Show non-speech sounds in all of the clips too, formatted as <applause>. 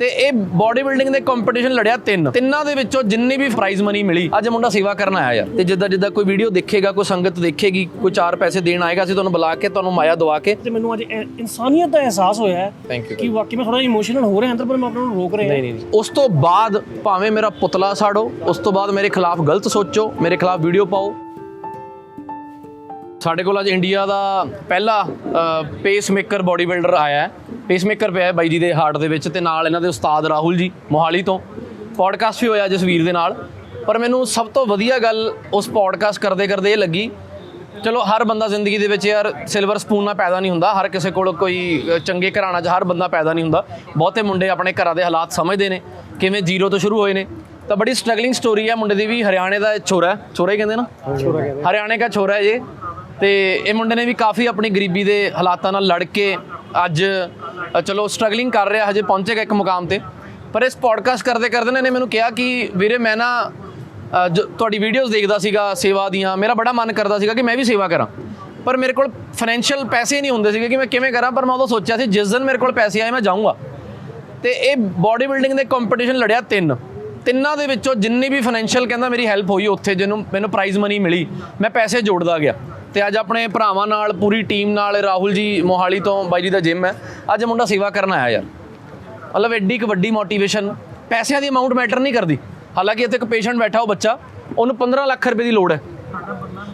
ਤੇ ਇਹ body building ਦੇ ਕੰਪੀਟੀਸ਼ਨ ਲੜਿਆ ਤਿੰਨ। ਤਿੰਨਾਂ ਦੇ ਵਿੱਚੋਂ ਜਿੰਨੀ ਵੀ ਪ੍ਰਾਈਜ਼ ਮਨੀ ਮਿਲੀ ਅੱਜ ਮੁੰਡਾ ਸੇਵਾ ਕਰਨ ਆਇਆ ਯਾਰ। ਤੇ ਜਿੱਦਾਂ ਜਿੱਦਾਂ ਕੋਈ ਵੀਡੀਓ ਦੇਖੇਗਾ ਕੋਈ ਸੰਗਤ ਦੇਖੇਗੀ ਕੋਈ ਚਾਰ ਪੈਸੇ ਦੇਣ ਆਏਗਾ ਅਸੀਂ ਤੁਹਾਨੂੰ ਬੁਲਾ ਕੇ ਤੁਹਾਨੂੰ ਮਾਇਆ ਦਵਾ ਕੇ। ਤੇ ਮੈਨੂੰ ਅੱਜ ਇਨਸਾਨੀਅਤ ਦਾ ਅਹਿਸਾਸ ਹੋਇਆ ਹੈ. ਕਿ ਵਾਕਈ ਮੈਂ ਥੋੜਾ ਇਮੋਸ਼ਨਲ ਹੋ ਰਿਹਾ ਅੰਦਰ ਪਰ ਮੈਂ ਆਪਣੇ ਨੂੰ ਰੋਕ ਰਿਹਾ ਨਹੀਂ ਨਹੀਂ ਉਸ ਤੋਂ ਬਾਅਦ ਭਾਵੇਂ ਮੇਰਾ ਪੁਤਲਾ ਸਾੜੋ ਉਸ ਤੋਂ ਬਾਅਦ ਮੇਰੇ ਖਿਲਾਫ ਗਲਤ ਸੋਚੋ ਮੇਰੇ ਖਿਲਾਫ ਵੀਡੀਓ ਪਾਓ। ਸਾਡੇ ਕੋਲ ਅੱਜ ਇੰਡੀਆ ਦਾ ਪਹਿਲਾ ਪੇਸ ਮੇਕਰ ਬਾਡੀ ਬਿਲਡਰ ਆਇਆ ਹੈ। ਪੇਸ ਮੇਕਰ ਪਿਆ ਹੈ ਬਾਈ ਜੀ ਦੇ ਹਾਰਟ ਦੇ ਵਿੱਚ ਤੇ ਨਾਲ ਇਹਨਾਂ ਦੇ ਉਸਤਾਦ ਰਾਹੁਲ ਜੀ ਮੋਹਾਲੀ ਤੋਂ। ਪੋਡਕਾਸਟ ਵੀ ਹੋਇਆ ਜਸਵੀਰ ਦੇ ਨਾਲ। ਪਰ ਮੈਨੂੰ ਸਭ ਤੋਂ ਵਧੀਆ ਗੱਲ ਉਸ ਪੋਡਕਾਸਟ ਕਰਦੇ ਕਰਦੇ ਇਹ ਲੱਗੀ ਚਲੋ ਹਰ ਬੰਦਾ ਜ਼ਿੰਦਗੀ ਦੇ ਵਿੱਚ ਯਾਰ ਸਿਲਵਰ ਸਪੂਨ ਨਾਲ ਪੈਦਾ ਨਹੀਂ ਹੁੰਦਾ। ਹਰ ਕਿਸੇ ਕੋਲ ਕੋਈ ਚੰਗੇ ਘਰਾਣਾ 'ਚ ਹਰ ਬੰਦਾ ਪੈਦਾ ਨਹੀਂ ਹੁੰਦਾ। ਬਹੁਤੇ ਮੁੰਡੇ ਆਪਣੇ ਘਰਾਂ ਦੇ ਹਾਲਾਤ ਸਮਝਦੇ ਨੇ ਕਿਵੇਂ ਜ਼ੀਰੋ ਤੋਂ ਸ਼ੁਰੂ ਹੋਏ ਨੇ। ਤਾਂ ਬੜੀ ਸਟਰਗਲਿੰਗ ਸਟੋਰੀ ਹੈ ਮੁੰਡੇ ਦੀ ਵੀ। ਹਰਿਆਣੇ ਦਾ ਛੋਰਾ ਹੈ। ਛੋਰਾ ਹੀ ਕਹਿੰਦੇ ਨਾ? ਹਰਿਆਣੇ ਦਾ ਛੋਰਾ ਹੈ ਇਹ। ਤੇ ਇਹ ਮੁੰਡੇ ਨੇ ਵੀ ਕਾਫੀ ਆਪਣੀ ਗਰੀਬੀ ਦੇ ਹਾਲਾਤਾਂ ਨਾਲ ਲੜ ਕੇ ਅੱਜ ਚਲੋ ਸਟਰਗਲਿੰਗ ਕਰ ਰਿਹਾ, ਹਜੇ ਪਹੁੰਚੇਗਾ ਇੱਕ ਮੁਕਾਮ ਤੇ। ਪਰ ਇਸ ਪੋਡਕਾਸਟ ਕਰਦੇ ਕਰਦੇ ਨੇ ਮੈਨੂੰ ਕਿਹਾ ਕਿ ਵੀਰੇ ਮੈਂ ਨਾ ਜੋ ਤੁਹਾਡੀ ਵੀਡੀਓਜ਼ ਦੇਖਦਾ ਸੀਗਾ ਸੇਵਾ ਦੀਆਂ, ਮੇਰਾ ਬੜਾ ਮਨ ਕਰਦਾ ਸੀਗਾ ਕਿ ਮੈਂ ਵੀ ਸੇਵਾ ਕਰਾਂ। ਪਰ ਮੇਰੇ ਕੋਲ ਫਾਈਨੈਂਸ਼ੀਅਲ ਪੈਸੇ ਨਹੀਂ ਹੁੰਦੇ ਸੀਗੇ ਕਿ ਮੈਂ ਕਿਵੇਂ ਕਰਾਂ, ਪਰ ਮੈਂ ਉਦੋਂ ਸੋਚਿਆ ਸੀ ਜਿਸ ਦਿਨ ਮੇਰੇ ਕੋਲ ਪੈਸੇ ਆਏ ਮੈਂ ਜਾਊਂਗਾ। ਤੇ ਇਹ ਬਾਡੀ ਬਿਲਡਿੰਗ ਦੇ ਕੰਪੀਟੀਸ਼ਨ ਲੜਿਆ ਤਿੰਨ। ਤਿੰਨਾਂ ਦੇ ਵਿੱਚੋਂ ਜਿੰਨੀ ਵੀ ਫਾਈਨੈਂਸ਼ੀਅਲ ਕਹਿੰਦਾ ਮੇਰੀ ਹੈਲਪ ਹੋਈ, ਉੱਥੇ ਜਿਹਨੂੰ ਮੈਨੂੰ ਪ੍ਰਾਈਜ਼ ਮਨੀ ਮਿਲੀ, ਮੈਂ ਪੈਸੇ ਜੋੜਦਾ ਗਿਆ। ਤੇ ਅੱਜ ਆਪਣੇ ਭਰਾਵਾਂ ਨਾਲ, ਪੂਰੀ ਟੀਮ ਨਾਲ ਰਾਹੁਲ ਜੀ ਮੋਹਾਲੀ ਤੋਂ, ਬਾਈ ਜੀ ਦਾ ਜਿਮ ਹੈ। ਅੱਜ ਮੁੰਡਾ ਸੇਵਾ ਕਰਨ ਆਇਆ ਯਾਰ। ਮਤਲਬ ਐਡੀ ਕੁ ਵੱਡੀ ਮੋਟੀਵੇਸ਼ਨ ਪੈਸਿਆਂ ਦੀ ਅਮਾਉਂਟ ਮੈਟਰ ਨਹੀਂ ਕਰਦੀ। ਹਾਲਾਂਕਿ ਇੱਥੇ ਇੱਕ ਪੇਸ਼ੈਂਟ ਬੈਠਾ ਉਹ ਬੱਚਾ। ਉਹਨੂੰ 15 ਲੱਖ ਰੁਪਏ ਦੀ ਲੋੜ ਹੈ।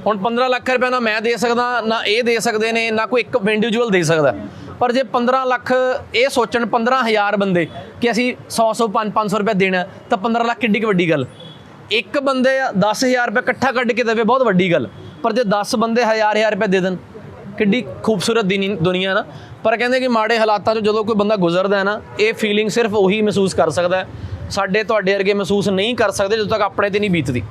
ਹੁਣ 15 ਲੱਖ ਰੁਪਏ ਨਾ ਮੈਂ ਦੇ ਸਕਦਾ, ਨਾ ਇਹ ਦੇ ਸਕਦੇ ਨੇ, ਨਾ ਕੋਈ ਇੱਕ ਇੰਡੀਵਿਜੂਅਲ ਦੇ ਸਕਦਾ। ਪਰ ਜੇ 15 ਲੱਖ ਇਹ ਸੋਚਣ 15000 ਬੰਦੇ ਕਿ ਅਸੀਂ 100 100 5 500 ਰੁਪਏ ਦੇਣਾ, ਤਾਂ 15 ਲੱਖ ਕਿੱਡੀ ਕੁ ਵੱਡੀ ਗੱਲ। ਇੱਕ ਬੰਦੇ 10000 ਰੁਪਏ ਇਕੱਠਾ ਕੱਢ ਕੇ ਦੇਵੇ, ਬਹੁਤ ਵੱਡੀ ਗੱਲ। ਪਰ ਜੇ 10 ਬੰਦੇ ਹਜ਼ਾਰ ਹਜ਼ਾਰ ਰੁਪਏ ਦੇ ਦੇਣ, ਕਿੱਡੀ ਖੂਬਸੂਰਤ ਦਿਨੀ- ਦੁਨੀਆ ਨਾ। ਪਰ ਕਹਿੰਦੇ ਕਿ ਮਾੜੇ ਹਾਲਾਤਾਂ 'ਚੋਂ ਜਦੋਂ ਕੋਈ ਬੰਦਾ ਗੁਜ਼ਰਦਾ ਹੈ ਨਾ, ਇਹ ਫੀਲਿੰਗ ਸਿਰਫ ਉਹੀ ਮਹਿਸੂਸ ਕਰ ਸਕਦਾ ਹੈ। ਸਾਡੇ ਤੁਹਾਡੇ ਵਰਗੇ ਮਹਿਸੂਸ ਨਹੀਂ ਕਰ ਸਕਦੇ ਜਦੋਂ ਤੱਕ ਆਪਣੇ ਤੇ ਨਹੀਂ ਬੀਤਦੀ।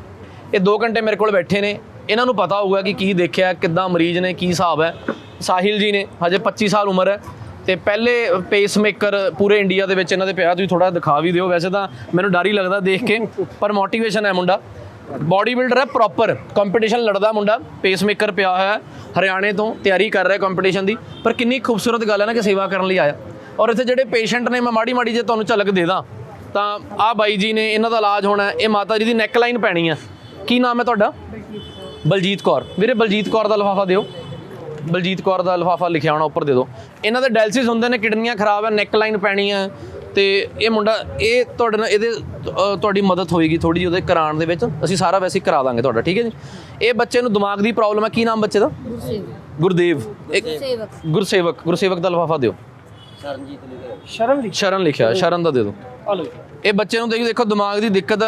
ਇਹ 2 ਘੰਟੇ ਮੇਰੇ ਕੋਲ ਬੈਠੇ ਨੇ। ਇਹਨਾਂ ਨੂੰ ਪਤਾ ਹੋਊਗਾ ਕਿ ਕੀ ਦੇਖਿਆ, ਕਿੱਦਾਂ ਮਰੀਜ਼ ਨੇ, ਕੀ ਹਿਸਾਬ ਹੈ। ਸਾਹਿਲ ਜੀ ਨੇ, ਹਜੇ 25 ਸਾਲ ਉਮਰ ਹੈ। ਤੇ ਪਹਿਲੇ ਪੇਸਮੇਕਰ ਪੂਰੇ ਇੰਡੀਆ ਦੇ ਵਿੱਚ ਇਹਨਾਂ ਦੇ ਪਿਆ, ਤੁਸੀਂ ਥੋੜਾ ਦਿਖਾ ਵੀ ਦਿਓ। ਵੈਸੇ ਤਾਂ ਮੈਨੂੰ ਡਰ ਹੀ ਲੱਗਦਾ ਦੇਖ ਕੇ, ਪਰ ਮੋਟੀਵੇਸ਼ਨ ਹੈ ਮੁੰਡਾ। ਬਾਡੀ ਬਿਲਡਰ ਹੈ ਪ੍ਰੋਪਰ ਕੰਪੀਟੀਸ਼ਨ ਲੜਦਾ ਮੁੰਡਾ ਪੇਸਮੇਕਰ ਪਿਆ ਹੋਇਆ ਹਰਿਆਣੇ ਤੋਂ ਤਿਆਰੀ ਕਰ ਰਿਹਾ ਕੰਪੀਟੀਸ਼ਨ ਦੀ। ਪਰ ਕਿੰਨੀ ਖੂਬਸੂਰਤ ਗੱਲ ਹੈ ਨਾ ਕਿ ਸੇਵਾ ਕਰਨ ਲਈ ਆਇਆ। ਔਰ ਇੱਥੇ ਜਿਹੜੇ ਪੇਸ਼ੈਂਟ ਨੇ, ਮੈਂ ਮਾੜੀ ਮਾੜੀ ਜੇ ਤੁਹਾਨੂੰ ਝਲਕ ਦੇ ਦਾਂ, ਤਾਂ ਆਹ ਬਾਈ ਜੀ ਨੇ ਇਹਨਾਂ ਦਾ ਇਲਾਜ ਹੋਣਾ ਇਹ ਮਾਤਾ ਜੀ ਦੀ ਨੈਕ ਲਾਈਨ ਪੈਣੀ ਹੈ। ਕੀ ਨਾਮ ਹੈ ਤੁਹਾਡਾ? ਬਲਜੀਤ ਕੌਰ। ਵੀਰੇ ਬਲਜੀਤ ਕੌਰ ਦਾ ਲਫ਼ਾਫਾ ਦਿਓ। ਬਲਜੀਤ ਕੌਰ ਦਾ ਲਫ਼ਾਫਾ ਲਿਖਿਆ ਹੋਣਾ, ਉੱਪਰ ਦੇ ਦਿਓ। ਇਹਨਾਂ ਦੇ ਡਾਇਲਿਸਿਸ ਹੁੰਦੇ ਨੇ, ਕਿਡਨੀਆਂ ਖਰਾਬ ਹੈ ਨੈਕ ਲਾਈਨ ਪੈਣੀ ਹੈ ਤੇ ਇਹ ਮੁੰਡਾ ਇਹ ਤੁਹਾਡੇ ਨਾਲ ਇਹਦੇ ਤੁਹਾਡੀ ਮਦਦ ਹੋਏਗੀ ਥੋੜੀ ਜਿਹੀ ਉਹਦੇ ਕਰਾਉਣ ਦੇ ਵਿੱਚ। ਅਸੀਂ ਸਾਰਾ ਵੈਸੇ ਹੀ ਕਰਾ ਦਾਂਗੇ ਤੁਹਾਡਾ ਠੀਕ ਹੈ ਜੀ? ਇਹ ਬੱਚੇ ਨੂੰ ਦਿਮਾਗ ਦੀ ਪ੍ਰੋਬਲਮ ਹੈ ਕੀ ਨਾਮ ਬੱਚੇ ਦਾ? ਗੁਰਦੇਵ। ਗੁਰਸੇਵਕ। ਗੁਰਸੇਵਕ ਦਾ ਲਿਫਾਫਾ ਦਿਓ। ਸ਼ਰਮ ਦੀ ਸ਼ਰਨ ਲਿਖਿਆ। ਸ਼ਰਨ ਦਾ ਦੇ ਦਿਓ। ਹਲੋ। ਇਹ ਬੱਚੇ ਨੂੰ ਦੇਖੋ ਦੇਖੋ ਦਿਮਾਗ ਦੀ ਦਿੱਕਤ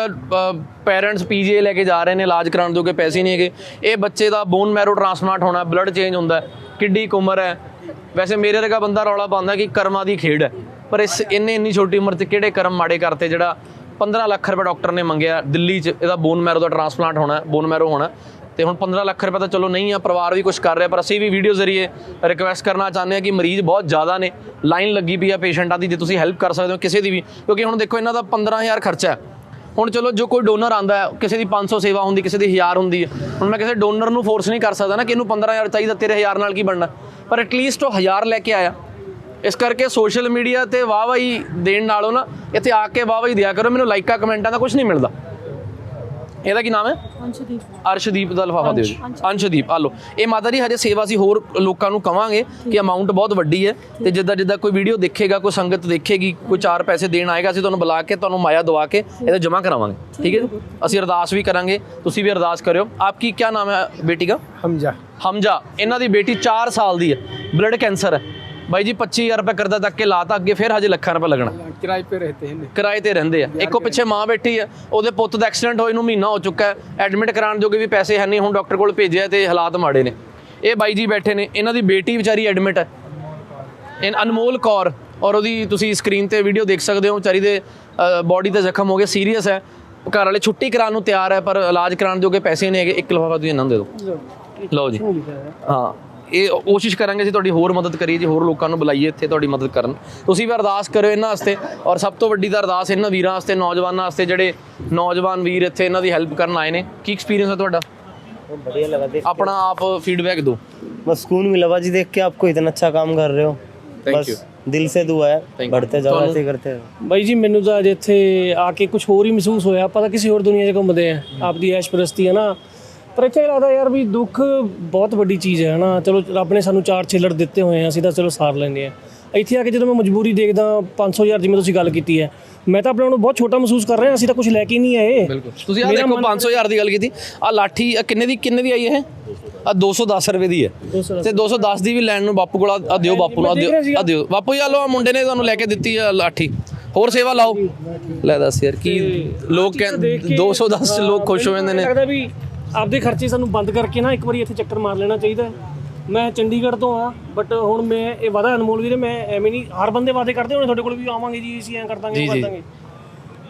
ਪੈਰੈਂਟਸ ਪੀਜੀਏ ਲੈ ਕੇ ਜਾ ਰਹੇ ਨੇ ਇਲਾਜ ਕਰਾਉਣ ਜੋਗੇ ਪੈਸੇ ਨਹੀਂ ਹੈਗੇ। ਇਹ ਬੱਚੇ ਦਾ ਬੋਨ ਮੈਰੋ ਟ੍ਰਾਂਸਪਲਾਂਟ ਹੋਣਾ ਬਲੱਡ ਚੇਂਜ ਹੁੰਦਾ ਕਿੱਡੀ ਕੁ ਉਮਰ ਹੈ। ਵੈਸੇ ਮੇਰੇ ਵਰਗਾ ਬੰਦਾ ਰੌਲਾ ਪਾਉਂਦਾ ਕਿ ਕਰਮਾਂ ਦੀ ਖੇਡ ਹੈ। ਪਰ ਇਸ ਇੰਨੇ ਇੰਨੀ ਛੋਟੀ ਉਮਰ 'ਚ ਕਿਹੜੇ ਕਰਮ ਮਾੜੇ ਕਰਤੇ ਜਿਹੜਾ 15 ਲੱਖ ਰੁਪਏ ਡਾਕਟਰ ਨੇ ਮੰਗਿਆ ਦਿੱਲੀ 'ਚ, ਇਹਦਾ ਬੋਨ ਮੈਰੋ ਦਾ ਟ੍ਰਾਂਸਪਲਾਂਟ ਹੋਣਾ, ਬੋਨ ਮੈਰੋ ਹੋਣਾ। ਤੇ ਹੁਣ 15 ਲੱਖ ਰੁਪਏ ਤਾਂ ਚਲੋ ਨਹੀਂ ਆ, ਪਰਿਵਾਰ ਵੀ ਕੁਝ ਕਰ ਰਿਹਾ, ਪਰ ਅਸੀਂ ਵੀ ਵੀਡੀਓ ਜ਼ਰੀਏ ਰਿਕਵੈਸਟ ਕਰਨਾ ਚਾਹੁੰਦੇ ਹਾਂ ਕਿ ਮਰੀਜ਼ ਬਹੁਤ ਜ਼ਿਆਦਾ ਨੇ ਲਾਈਨ ਲੱਗੀ ਪਈ ਆ ਪੇਸ਼ੈਂਟਾਂ ਦੀ, ਜੇ ਤੁਸੀਂ ਹੈਲਪ ਕਰ ਸਕਦੇ ਹੋ ਕਿਸੇ ਦੀ ਵੀ, ਕਿਉਂਕਿ ਹੁਣ ਦੇਖੋ ਇਹਨਾਂ ਦਾ 15000 ਖਰਚਾ ਹੈ। ਹੁਣ ਚਲੋ ਜੋ ਕੋਈ ਡੋਨਰ ਆਂਦਾ ਹੈ, ਕਿਸੇ ਦੀ 500 ਸੇਵਾ ਹੁੰਦੀ, ਕਿਸੇ ਦੀ 1000 ਹੁੰਦੀ ਹੈ, ਹੁਣ ਮੈਂ ਕਿਸੇ ਡੋਨਰ ਨੂੰ ਫੋਰਸ ਨਹੀਂ ਕਰ ਸਕਦਾ ਨਾ ਕਿ ਇਹਨੂੰ 15000 ਚਾਹੀਦਾ, ਤੇਰੇ 1000 ਨਾਲ ਕੀ ਬਣਨਾ? ਪਰ ਐਟਲੀਸਟ ਉਹ 1000 ਲੈ ਕੇ ਆਇਆ। ਇਸ ਕਰਕੇ ਸੋਸ਼ਲ ਮੀਡੀਆ ਤੇ ਵਾਹ ਵਾਹੀ ਦੇਣ ਨਾਲੋਂ ਨਾ ਇੱਥੇ ਆ ਕੇ ਵਾਹ ਵਾਹੀ ਦਿਆ ਕਰੋ ਮੈਨੂੰ ਲਾਈਕਾਂ ਕਮੈਂਟਾਂ ਦਾ ਕੁਝ ਨਹੀਂ ਮਿਲਦਾ। ਇਹਦਾ ਕੀ ਨਾਮ ਹੈ? ਅੰਸ਼ਦੀਪ। ਅਰਸ਼ਦੀਪ ਦਾ ਲਿਫਾਫਾ ਦਿਓ ਜੀ। ਅੰਸ਼ਦੀਪ ਆ ਲਓ। ਇਹ ਮਾਤਾ ਜੀ ਹਜੇ ਸੇਵਾ ਸੀ ਹੋਰ ਲੋਕਾਂ ਨੂੰ ਕਵਾਂਗੇ ਕਿ ਅਮਾਉਂਟ ਬਹੁਤ ਵੱਡੀ ਹੈ ਤੇ ਜਿੱਦਾਂ ਜਿੱਦਾਂ ਕੋਈ ਵੀਡੀਓ ਦੇਖੇਗਾ ਕੋਈ ਸੰਗਤ ਦੇਖੇਗੀ ਕੋਈ ਚਾਰ ਪੈਸੇ ਦੇਣ ਆਏਗਾ ਅਸੀਂ ਤੁਹਾਨੂੰ ਬੁਲਾ ਕੇ ਤੁਹਾਨੂੰ ਮਾਇਆ ਦਵਾ ਕੇ ਇਹਦਾ ਜਮ੍ਹਾਂ ਕਰਾਵਾਂਗੇ। ਠੀਕ ਹੈ ਜੀ? ਅਸੀਂ ਅਰਦਾਸ ਵੀ ਕਰਾਂਗੇ। ਤੁਸੀਂ ਵੀ ਅਰਦਾਸ ਕਰਿਓ। ਆਪਕੀ ਕੀ ਨਾਮ ਹੈ ਬੇਟੀ ਦਾ? ਹਮਜਾ। ਹਮਜਾ। ਇਹਨਾਂ ਦੀ ਬੇਟੀ 4 ਸਾਲ ਦੀ ਹੈ। ਬਲੱਡ ਕੈਂਸਰ ਹੈ। ਬਾਈ ਜੀ 25000 ਰੁਪਏ ਕਰਜ਼ਾ ਤੱਕ ਕੇ ਲਾਤਾ ਅੱਗੇ ਫਿਰ ਹਜੇ ਲੱਖਾਂ ਰੁਪਏ ਲੱਗਣਾ। ਕਿਰਾਏ ਤੇ ਰਹਤੇ ਹਨ ਕਿਰਾਏ ਤੇ ਰਹਿੰਦੇ ਆ। ਇੱਕੋ ਪਿੱਛੇ ਮਾਂ ਬੈਠੀ ਆ ਉਹਦੇ ਪੁੱਤ ਦਾ ਐਕਸੀਡੈਂਟ ਹੋਏ ਨੂੰ ਮਹੀਨਾ ਹੋ ਚੁੱਕਾ ਹੈ। ਐਡਮਿਟ ਕਰਾਉਣ ਜੋਗੇ ਵੀ ਪੈਸੇ ਹੈ ਨਹੀਂ ਹੁਣ ਡਾਕਟਰ ਕੋਲ ਭੇਜਿਆ ਤੇ ਹਾਲਾਤ ਮਾੜੇ ਨੇ। ਇਹ ਬਾਈ ਜੀ ਬੈਠੇ ਨੇ ਇਹਨਾਂ ਦੀ ਬੇਟੀ ਵਿਚਾਰੀ ਐਡਮਿਟ ਹੈ। ਇਹ ਅਨਮੋਲ ਕੌਰ ਔਰ ਉਹਦੀ ਤੁਸੀਂ ਸਕਰੀਨ ਤੇ ਵੀਡੀਓ ਦੇਖ ਸਕਦੇ ਹੋ ਵਿਚਾਰੀ ਦੇ ਬਾਡੀ ਤੇ ਜ਼ਖਮ ਹੋ ਗਏ ਸੀਰੀਅਸ ਹੈ। ਘਰ ਵਾਲੇ ਛੁੱਟੀ ਕਰਾਉਣ ਨੂੰ ਤਿਆਰ ਹੈ ਪਰ ਇਲਾਜ ਕਰਾਉਣ ਜੋਗੇ ਪੈਸੇ ਨਹੀਂ ਹੈਗੇ। ਇੱਕ ਲਫਾਫਾ ਤੁਸੀਂ ਇਹਨਾਂ ਨੂੰ ਦੇ ਦਿਓ। ਲਓ। ਜੀ। ਹਾਂ। ਇਹ ਕੋਸ਼ਿਸ਼ ਕਰਾਂਗੇ ਅਸੀਂ ਤੁਹਾਡੀ ਹੋਰ ਮਦਦ ਕਰੀਏ ਜੀ ਹੋਰ ਲੋਕਾਂ ਨੂੰ ਬੁਲਾਈਏ ਇੱਥੇ ਤੁਹਾਡੀ ਮਦਦ ਕਰਨ ਤੁਸੀਂ ਵੀ ਅਰਦਾਸ ਕਰਿਓ ਇਹਨਾਂ ਵਾਸਤੇ ਔਰ ਸਭ ਤੋਂ ਵੱਡੀ ਤਾਂ ਅਰਦਾਸ ਇਹਨਾਂ ਵੀਰਾਂ ਵਾਸਤੇ ਨੌਜਵਾਨਾਂ ਵਾਸਤੇ ਜਿਹੜੇ ਨੌਜਵਾਨ ਵੀਰ ਇੱਥੇ ਇਹਨਾਂ ਦੀ ਹੈਲਪ ਕਰਨ ਆਏ ਨੇ ਕੀ ਐਕਸਪੀਰੀਅੰਸ ਹੈ ਤੁਹਾਡਾ बढ़िया लगा देख ਆਪਣਾ ਆਪ ਫੀਡਬੈਕ ਦਿਓ बस सुकून मिला भाजी देख के आपको इतना अच्छा काम कर रहे हो Thank बस you. दिल से दुआ है Thank you. बढ़ते जाओ ऐसे ही करते हैं ਬਾਈ ਜੀ ਮੈਨੂੰ ਤਾਂ ਅੱਜ ਇੱਥੇ ਆ ਕੇ ਕੁਝ ਹੋਰ ਹੀ ਮਹਿਸੂਸ ਹੋਇਆ ਪਤਾ ਕਿਸੇ ਹੋਰ ਦੁਨੀਆ 'ਚ ਘੁੰਮਦੇ ਆ ਆਪਦੀ ਐਸ਼ ਪ੍ਰਸਤੀ ਹੈ ਨਾ ਪਰ ਇੱਥੇ ਲੱਗਦਾ ਯਾਰ ਵੀ ਦੁੱਖ ਬਹੁਤ ਵੱਡੀ ਚੀਜ਼ ਹੈ ਨਾ ਚਲੋ ਰੱਬ ਨੇ ਸਾਨੂੰ ਚਾਰ ਛਿੱਲੜ ਦਿੱਤੇ ਹੋਏ ਆ ਅਸੀਂ ਤਾਂ ਚਲੋ ਸਾਰ ਲੈਂਦੇ ਆ। ਇੱਥੇ ਆ ਕੇ ਜਦੋਂ ਮੈਂ ਮਜਬੂਰੀ ਦੇਖਦਾ 500000 ਜਿਵੇਂ ਤੁਸੀਂ ਗੱਲ ਕੀਤੀ ਹੈ। ਮੈਂ ਤਾਂ ਆਪਣੇ ਆਪ ਨੂੰ ਬਹੁਤ ਛੋਟਾ ਮਹਿਸੂਸ ਕਰ ਰਿਹਾ ਅਸੀਂ ਤਾਂ ਕੁਝ ਲੈ ਕੇ ਨਹੀਂ ਆਏ। ਬਿਲਕੁਲ। ਤੁਸੀਂ ਆ ਦੇਖੋ 500000 ਦੀ ਗੱਲ ਕੀਤੀ। ਆ ਲਾਠੀ ਕਿੰਨੇ ਦੀ ਕਿੰਨੇ ਦੀ ਆਈ ਇਹ? ਆ 210 ਰੁਪਏ ਦੀ ਹੈ। 210 ਤੇ 210 ਦੀ ਵੀ ਲੈਣ ਨੂੰ ਬਾਪੂ ਕੋਲ ਆ ਦਿਓ ਬਾਪੂ ਨੂੰ ਆਹ ਦਿਓ ਬਾਪੂ ਜੀ ਆ ਲਓ ਆਹ ਮੁੰਡੇ ਨੇ ਤੁਹਾਨੂੰ ਲੈ ਕੇ ਦਿੱਤੀ ਆ ਲਾਠੀ। ਹੋਰ ਸੇਵਾ ਲਾਓ। ਲੈ ਦੱਸ ਯਾਰ ਕੀ ਲੋਕ ਕਹਿੰਦੇ 210 ਚ ਲੋਕ ਖੁਸ਼ ਹੋ ਜਾਂਦੇ ਨੇ। ਲੱਗਦਾ ਵੀ ਆਪਦੇ ਖਰਚੇ ਸਾਨੂੰ ਬੰਦ ਕਰਕੇ ਨਾ ਇੱਕ ਵਾਰੀ ਇੱਥੇ ਚੱਕਰ ਮਾਰ ਲੈਣਾ ਚਾਹੀਦਾ। ਮੈਂ ਚੰਡੀਗੜ੍ਹ ਤੋਂ ਆ ਬਟ ਹੁਣ ਮੈਂ ਇਹ ਵਾਦਾ ਅਨਮੋਲ ਵੀਰੇ ਮੈਂ ਐਵੇਂ ਨਹੀਂ ਹਰ ਬੰਦੇ ਵਾਦੇ ਕਰਦੇ ਹੋਣੇ ਤੁਹਾਡੇ ਕੋਲ ਵੀ ਆਵਾਂਗੇ ਜੀ ਅਸੀਂ ਐਂ ਕਰ ਦਾਂਗੇ ਕਰ ਦਾਂਗੇ।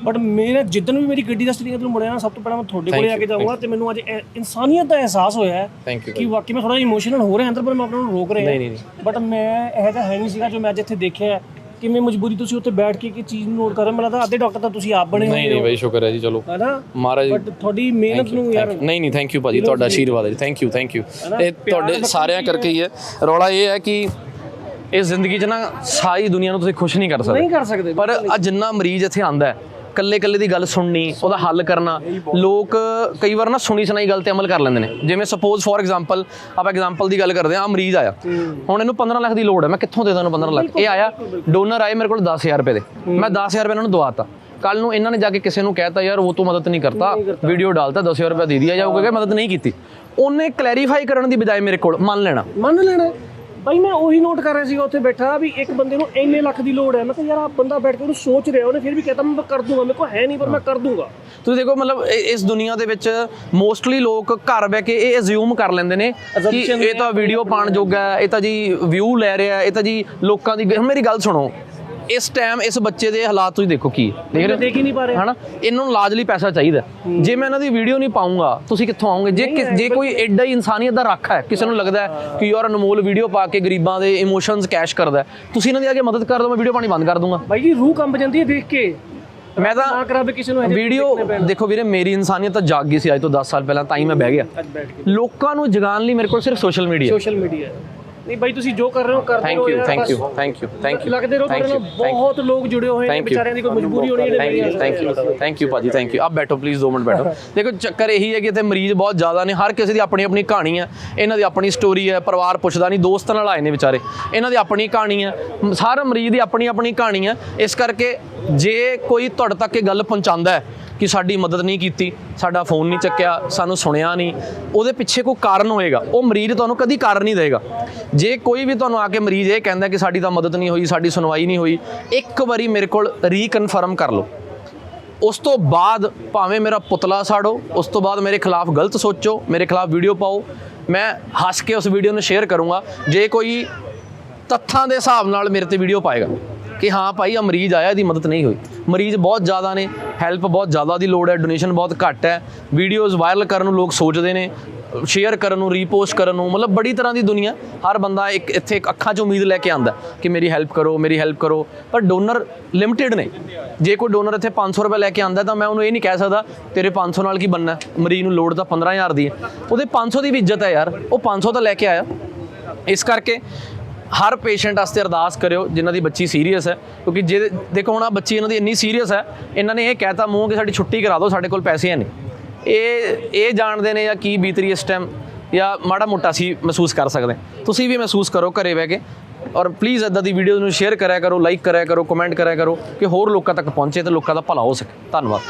ਬਟ ਮੇਰਾ ਜਿੱਦਨ ਵੀ ਮੇਰੀ ਗੱਡੀ ਦਾ ਸਟੀਅਰਿੰਗ ਤੋਂ ਮੁੜਿਆ ਨਾ ਸਭ ਤੋਂ ਪਹਿਲਾਂ ਮੈਂ ਤੁਹਾਡੇ ਕੋਲੇ ਆ ਕੇ ਜਾਊਂਗਾ ਤੇ ਮੈਨੂੰ ਅੱਜ ਇਨਸਾਨੀਅਤ ਦਾ ਅਹਿਸਾਸ ਹੋਇਆ ਕਿ ਵਾਕਈ ਮੈਂ ਥੋੜਾ ਇਮੋਸ਼ਨਲ ਹੋ ਰਿਹਾ ਅੰਦਰ ਪਰ ਮੈਂ ਆਪਣੇ ਨੂੰ ਰੋਕ ਰਿਹਾ ਨਹੀਂ ਨਹੀਂ ਬਟ ਮੈਂ ਇਹ ਤਾਂ ਹੈ ਨਹੀਂ ਸੀਗਾ ਜੋ ਮੈਂ ਅੱਜ ਇੱਥੇ ਦੇਖਿਆ ਹੈ। ਕਿਵੇਂ ਮਜਬੂਰੀ ਤੁਸੀਂ ਉੱਥੇ ਬੈਠ ਕੇ ਇੱਕ ਚੀਜ਼ ਨੂੰ ਨੋਟ ਕਰ ਰਹੇ ਹੋ? ਮੈਨੂੰ ਲੱਗਦਾ ਅੱਧੇ ਡਾਕਟਰ ਤਾਂ ਤੁਸੀਂ ਆਪ ਬਣੇ ਨਹੀਂ ਨਹੀਂ ਬਾਈ ਸ਼ੁਕਰ ਹੈ ਜੀ ਚਲੋ। ਹੈ ਨਾ ਮਹਾਰਾਜ ਬਟ ਤੁਹਾਡੀ ਮਿਹਨਤ ਨੂੰ ਯਾਰ ਨਹੀਂ ਨਹੀਂ ਥੈਂਕ ਯੂ ਭਾਜੀ ਤੁਹਾਡਾ ਆਸ਼ੀਰਵਾਦ ਹੈ। ਜੀ ਥੈਂਕ ਯੂ ਥੈਂਕ ਯੂ ਇਹ ਤੁਹਾਡੇ ਸਾਰਿਆਂ ਕਰਕੇ ਹੀ ਹੈ। ਰੌਲਾ ਇਹ ਹੈ ਕਿ ਇਸ ਜ਼ਿੰਦਗੀ 'ਚ ਨਾ ਸਾਰੀ ਦੁਨੀਆ ਨੂੰ ਤੁਸੀਂ ਖੁਸ਼ ਨਹੀਂ ਕਰ ਸਕਦੇ। ਨਹੀਂ ਕਰ ਸਕਦੇ ਪਰ ਆ ਜਿੰਨਾ ਮਰੀਜ਼ ਇੱਥੇ ਆਂਦਾ ਹੈ ਕੱਲੇ ਕੱਲੇ ਦੀ ਗੱਲ ਸੁਣਨੀ ਉਹਦਾ ਹੱਲ ਕਰਨਾ ਲੋਕ ਕਈ ਵਾਰ ਨਾ ਸੁਣੀ ਸੁਣਾਈ ਗੱਲ ਤੇ ਅਮਲ ਕਰ ਲੈਂਦੇ ਨੇ। ਜਿਵੇਂ ਸਪੋਜ਼ ਫੋਰ ਐਗਜ਼ਾਮਪਲ ਆਪਾਂ ਐਗਜ਼ਾਮਪਲ ਦੀ ਗੱਲ ਕਰਦੇ ਆ ਮਰੀਜ਼ ਆਇਆ। ਹੁਣ ਇਹਨੂੰ 15 ਲੱਖ ਦੀ ਲੋੜ ਹੈ ਮੈਂ ਕਿੱਥੋਂ ਦੇ ਦਾਂ ਇਹਨੂੰ 15 ਲੱਖ? ਇਹ ਆਇਆ ਡੋਨਰ ਆਏ ਮੇਰੇ ਕੋਲ 10000 ਰੁਪਏ ਦੇ। ਮੈਂ 10000 ਰੁਪਏ ਇਹਨਾਂ ਨੂੰ ਦਵਾਤਾ। ਕੱਲ ਨੂੰ ਇਹਨਾਂ ਨੇ ਜਾ ਕੇ ਕਿਸੇ ਨੂੰ ਕਹਿਤਾ ਯਾਰ ਉਹ ਤੋਂ ਮਦਦ ਨਹੀਂ ਕਰਤਾ ਵੀਡੀਓ ਡਾਲਤਾ 10000 ਰੁਪਏ ਦੇ ਦਿਆ ਜਾਊਗਾ ਕਿ ਮਦਦ ਨਹੀਂ ਕੀਤੀ। ਉਹਨੇ ਕਲੈਰੀਫਾਈ ਕਰਨ ਦੀ ਬਜਾਏ ਮੇਰੇ ਕੋਲ ਮੰਨ ਲੈਣਾ। ਮੰਨ ਲੈਣਾ। ਬਾਈ ਮੈਂ ਉਹੀ ਨੋਟ ਕਰ ਰਿਹਾ ਸੀਗਾ ਉੱਥੇ ਬੈਠਾ ਵੀ ਇੱਕ ਬੰਦੇ ਨੂੰ ਇੰਨੇ ਲੱਖ ਦੀ ਲੋੜ ਹੈ। ਮੈਂ ਕਿਹਾ ਯਾਰ ਆ ਬੰਦਾ ਬੈਠ ਕੇ ਉਹਨੂੰ ਸੋਚ ਰਿਹਾ ਉਹਨੇ ਫਿਰ ਵੀ ਕਹਤਾ ਮੈਂ ਕਰ ਦੂੰਗਾ। ਮੇਰੇ ਕੋਲ ਹੈ ਨਹੀਂ ਪਰ ਮੈਂ ਕਰ ਦੂੰਗਾ। ਤੁਸੀਂ ਦੇਖੋ ਮਤਲਬ ਇਸ ਦੁਨੀਆ ਦੇ ਵਿੱਚ ਮੋਸਟਲੀ ਲੋਕ ਘਰ ਬਹਿ ਕੇ ਇਹ ਅਸਿਊਮ ਕਰ ਲੈਂਦੇ ਨੇ ਕਿ ਇਹ ਤਾਂ ਵੀਡੀਓ ਪਾਣ ਜੋਗਾ ਹੈ ਇਹ ਤਾਂ ਜੀ ਵਿਊ ਲੈ ਰਿਹਾ ਹੈ ਇਹ ਤਾਂ ਜੀ ਲੋਕਾਂ ਦੀ ਮੇਰੀ ਗੱਲ ਸੁਣੋ। ਇਸ ਟਾਈਮ ਇਸ ਬੱਚੇ ਦੇ ਹਾਲਾਤ ਤੁਸੀਂ ਦੇਖੋ ਕੀ ਹੈ। ਦੇਖ ਰਹੇ ਹੋ? ਦੇਖ ਹੀ ਨਹੀਂ ਪਾ ਰਿਹਾ। ਹਨਾ? ਇਹਨਾਂ ਨੂੰ ਲਈ ਪੈਸਾ ਚਾਹੀਦਾ। ਜੇ ਮੈਂ ਇਹਨਾਂ ਦੀ ਵੀਡੀਓ ਨਹੀਂ ਪਾਉਂਗਾ ਤੁਸੀਂ ਕਿੱਥੋਂ ਆਓਗੇ? ਜੇ ਜੇ ਕੋਈ ਐਡਾ ਹੀ ਇਨਸਾਨੀਅਤ ਦਾ ਰੱਖ ਹੈ ਕਿਸੇ ਨੂੰ ਲੱਗਦਾ ਹੈ ਕਿ ਯਾਰ ਅਨਮੋਲ ਵੀਡੀਓ ਪਾ ਕੇ ਗਰੀਬਾਂ ਦੇ ਇਮੋਸ਼ਨਸ ਕੈਸ਼ ਕਰਦਾ ਤੁਸੀਂ ਇਹਨਾਂ ਦੀ ਆ ਕੇ ਮਦਦ ਕਰ ਦਿਓ ਮੈਂ ਵੀਡੀਓ ਪਾਣੀ ਬੰਦ ਕਰ ਦੂੰਗਾ। ਬਾਈ ਜੀ ਰੂਹ ਕੰਬ ਜਾਂਦੀ ਹੈ ਦੇਖ ਕੇ। ਮੈਂ ਤਾਂ ਨਾ ਕਰਾਵੇ ਕਿਸੇ ਨੂੰ ਵੀਡੀਓ ਦੇਖੋ ਵੀਰੇ ਮੇਰੀ ਇਨਸਾਨੀਅਤ ਤਾਂ ਜਾਗ ਗਈ ਸੀ ਅੱਜ ਤੋਂ 10 ਸਾਲ ਪਹਿਲਾਂ ਤਾਂ ਹੀ ਮੈਂ ਬਹਿ ਗਿਆ। ਲੋਕਾਂ ਨੂੰ ਜਗਾਉਣ ਲਈ ਮੇਰੇ ਕੋਲ ਸਿਰਫ ਸੋਸ਼ਲ ਮੀਡੀਆ ਸੋਸ਼ਲ ਮੀਡੀਆ ਨਹੀਂ ਬਾਈ ਤੁਸੀਂ ਜੋ ਕਰ ਰਹੇ ਹੋ ਕਰਦੇ ਰਹੋ thank you thank you thank you ਲੱਗਦੇ ਰਹੋ ਤੁਹਾਡੇ ਨਾਲ ਬਹੁਤ ਲੋਕ ਜੁੜੇ ਹੋਏ ਨੇ. ਵਿਚਾਰਿਆਂ ਦੀ ਕੋਈ ਮਜਬੂਰੀ ਹੋਣੀ ਜਿਹੜੇ thank you thank you thank you ਭਾਜੀ ਥੈਂਕ ਯੂ ਆਪ ਬੈਠੋ ਪਲੀਜ਼ 2 ਮਿੰਟ ਬੈਠੋ। <laughs> ਦੇਖੋ ਚੱਕਰ ਇਹੀ ਹੈ ਕਿ ਇੱਥੇ ਮਰੀਜ਼ ਬਹੁਤ ਜ਼ਿਆਦਾ ਨੇ ਹਰ ਕਿਸੇ ਦੀ ਆਪਣੀ ਆਪਣੀ ਕਹਾਣੀ ਹੈ। ਇਹਨਾਂ ਦੀ ਆਪਣੀ ਸਟੋਰੀ ਹੈ ਪਰਿਵਾਰ ਪੁੱਛਦਾ ਨਹੀਂ ਦੋਸਤਾਂ ਨਾਲ ਆਏ ਨੇ ਵਿਚਾਰੇ। ਇਹਨਾਂ ਦੀ ਆਪਣੀ ਕਹਾਣੀ ਹੈ ਹਰ ਮਰੀਜ਼ ਦੀ ਆਪਣੀ ਆਪਣੀ ਕਹਾਣੀ ਹੈ। ਇਸ ਕਰਕੇ ਜੇ ਕੋਈ ਤੁਹਾਡੇ ਤੱਕ ਇਹ ਗੱਲ ਪਹੁੰਚਾਉਂਦਾ ਹੈ ਕਿ ਸਾਡੀ ਮਦਦ ਨਹੀਂ ਕੀਤੀ, ਸਾਡਾ ਫੋਨ ਨਹੀਂ ਚੱਕਿਆ, ਸਾਨੂੰ ਸੁਣਿਆ ਨਹੀਂ। ਉਹਦੇ ਪਿੱਛੇ ਕੋਈ ਕਾਰਨ ਹੋਏਗਾ। ਉਹ ਮਰੀਜ਼ ਤੁਹਾਨੂੰ ਕਦੀ ਕਾਰਨ ਨਹੀਂ ਦੇਗਾ। ਜੇ ਕੋਈ ਵੀ ਤੁਹਾਨੂੰ ਆ ਕੇ ਮਰੀਜ਼ ਇਹ ਕਹਿੰਦਾ ਕਿ ਸਾਡੀ ਤਾਂ ਮਦਦ ਨਹੀਂ ਹੋਈ, ਸਾਡੀ ਸੁਣਵਾਈ ਨਹੀਂ ਹੋਈ, ਇੱਕ ਵਾਰੀ ਮੇਰੇ ਕੋਲ ਰੀਕਨਫਰਮ ਕਰ ਲਓ। ਉਸ ਤੋਂ ਬਾਅਦ ਭਾਵੇਂ ਮੇਰਾ ਪੁਤਲਾ ਸਾੜੋ, ਉਸ ਤੋਂ ਬਾਅਦ ਮੇਰੇ ਖਿਲਾਫ ਗਲਤ ਸੋਚੋ, ਮੇਰੇ ਖਿਲਾਫ ਵੀਡੀਓ ਪਾਓ। ਮੈਂ ਹੱਸ ਕੇ ਉਸ ਵੀਡੀਓ ਨੂੰ ਸ਼ੇਅਰ ਕਰੂੰਗਾ। ਜੇ ਕੋਈ ਤੱਥਾਂ ਦੇ ਹਿਸਾਬ ਨਾਲ ਮੇਰੇ ਤੇ ਵੀਡੀਓ ਪਾਏਗਾ। ਕਿ ਹਾਂ ਭਾਈ ਆ ਮਰੀਜ਼ ਆਇਆ, ਇਹਦੀ ਮਦਦ ਨਹੀਂ ਹੋਈ। ਮਰੀਜ਼ ਬਹੁਤ ਜ਼ਿਆਦਾ ਨੇ ਹੈਲਪ ਬਹੁਤ ਜ਼ਿਆਦਾ ਦੀ ਲੋੜ ਹੈ ਡੋਨੇਸ਼ਨ ਬਹੁਤ ਘੱਟ ਹੈ। ਵੀਡੀਓਜ਼ ਵਾਇਰਲ ਕਰਨ ਨੂੰ ਲੋਕ ਸੋਚਦੇ ਨੇ ਸ਼ੇਅਰ ਕਰਨ ਨੂੰ ਰੀਪੋਸਟ ਕਰਨ ਨੂੰ, ਮਤਲਬ ਬੜੀ ਤਰ੍ਹਾਂ ਦੀ ਦੁਨੀਆ। ਹਰ ਬੰਦਾ ਇੱਕ, ਇੱਥੇ ਇੱਕ ਅੱਖਾਂ 'ਚ ਉਮੀਦ ਲੈ ਕੇ ਆਂਦਾ ਕਿ ਮੇਰੀ ਹੈਲਪ ਕਰੋ, ਮੇਰੀ ਹੈਲਪ ਕਰੋ। ਪਰ ਡੋਨਰ ਲਿਮਟਿਡ ਨੇ। ਜੇ ਕੋਈ ਡੋਨਰ ਇੱਥੇ 500 ਰੁਪਏ ਲੈ ਕੇ ਆਂਦਾ ਤਾਂ ਮੈਂ ਉਹਨੂੰ ਇਹ ਨਹੀਂ ਕਹਿ ਸਕਦਾ, ਤੇਰੇ 500 ਨਾਲ ਕੀ ਬੰਨਾ ਮਰੀਜ਼ ਨੂੰ ਲੋੜ ਤਾਂ 15000 ਦੀ ਹੈ। ਉਹਦੇ 500 ਦੀ ਵੀ ਇੱਜ਼ਤ ਹੈ ਯਾਰ। ਉਹ 500 ਤਾਂ ਲੈ ਕੇ ਆਇਆ। ਇਸ ਕਰਕੇ ਹਰ ਪੇਸ਼ੈਂਟ ਵਾਸਤੇ ਅਰਦਾਸ ਕਰਿਓ, ਜਿਨ੍ਹਾਂ ਦੀ ਬੱਚੀ ਸੀਰੀਅਸ ਹੈ, ਕਿਉਂਕਿ ਜੇ ਦੇਖੋ ਹੁਣ ਆ ਬੱਚੀ ਇਹਨਾਂ ਦੀ ਇੰਨੀ ਸੀਰੀਅਸ ਹੈ, ਇਹਨਾਂ ਨੇ ਇਹ ਕਹਿਤਾ ਮੂੰਹ ਕਿ ਸਾਡੀ ਛੁੱਟੀ ਕਰਾ ਦਿਓ, ਸਾਡੇ ਕੋਲ ਪੈਸੇ ਹੈ ਨਹੀਂ। ਇਹ ਇਹ ਜਾਣਦੇ ਨੇ ਜਾਂ ਕੀ ਬੀਤਰੀ ਇਸ ਟਾਈਮ ਜਾਂ ਮਾੜਾ ਮੋਟਾ ਸੀ ਮਹਿਸੂਸ ਕਰ ਸਕਦੇ ਤੁਸੀਂ ਵੀ ਮਹਿਸੂਸ ਕਰੋ ਘਰੇ ਬਹਿ ਕੇ, ਔਰ ਪਲੀਜ਼ ਇਦਾਂ ਦੀ ਵੀਡੀਓ ਨੂੰ ਸ਼ੇਅਰ ਕਰਿਆ ਕਰੋ ਲਾਈਕ ਕਰਿਆ ਕਰੋ ਕਮੈਂਟ ਕਰਿਆ ਕਰੋ, ਕਿ ਹੋਰ ਲੋਕਾਂ ਤੱਕ ਪਹੁੰਚੇ ਤੇ ਲੋਕਾਂ ਦਾ ਭਲਾ ਹੋ ਸਕੇ। ਧੰਨਵਾਦ।